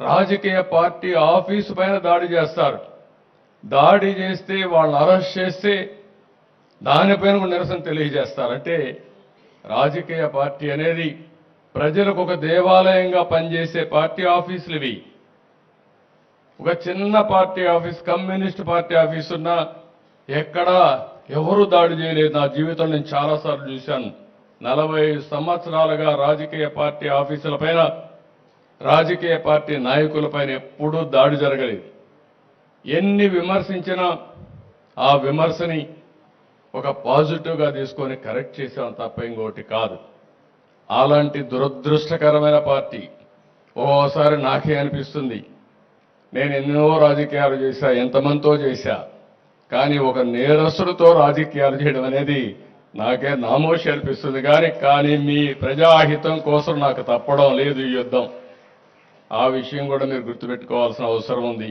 రాజకీయ party office పైన దాడి చేస్తారు. దాడి చేస్తే వాళ్ళని అరెస్ట్ చేస్తే దానిపైన నిరసన తెలియజేస్తారు అంటే రాజకీయ పార్టీ అనేది ప్రజలకు ఒక దేవాలయంగా పనిచేసే పార్టీ ఆఫీసులు ఇవి. ఒక చిన్న party office communist party office ఉన్నా ఎక్కడా ఎవరు దాడి చేయలేదు. నా జీవితం నేను చాలాసార్లు చూశాను. నలభై సంవత్సరాలుగా రాజకీయ పార్టీ ఆఫీసుల పైన రాజకీయ పార్టీ నాయకులపైన ఎప్పుడూ దాడి జరగలేదు. ఎన్ని విమర్శించినా ఆ విమర్శని ఒక పాజిటివ్గా తీసుకొని కరెక్ట్ చేసాం తప్ప ఇంకోటి కాదు. అలాంటి దురదృష్టకరమైన పార్టీ ఓసారి నాకే అనిపిస్తుంది. నేను ఎన్నో రాజకీయాలు చేశా ఎంతమందితో చేశా కానీ ఒక నేరస్తుడితో రాజకీయాలు చేయడం అనేది నాకే నామోషి అనిపిస్తుంది. కానీ కానీ మీ ప్రజాహితం కోసం నాకు తప్పడం లేదు ఈ యుద్ధం. ఆ విషయం కూడా మీరు గుర్తుపెట్టుకోవాల్సిన అవసరం ఉంది.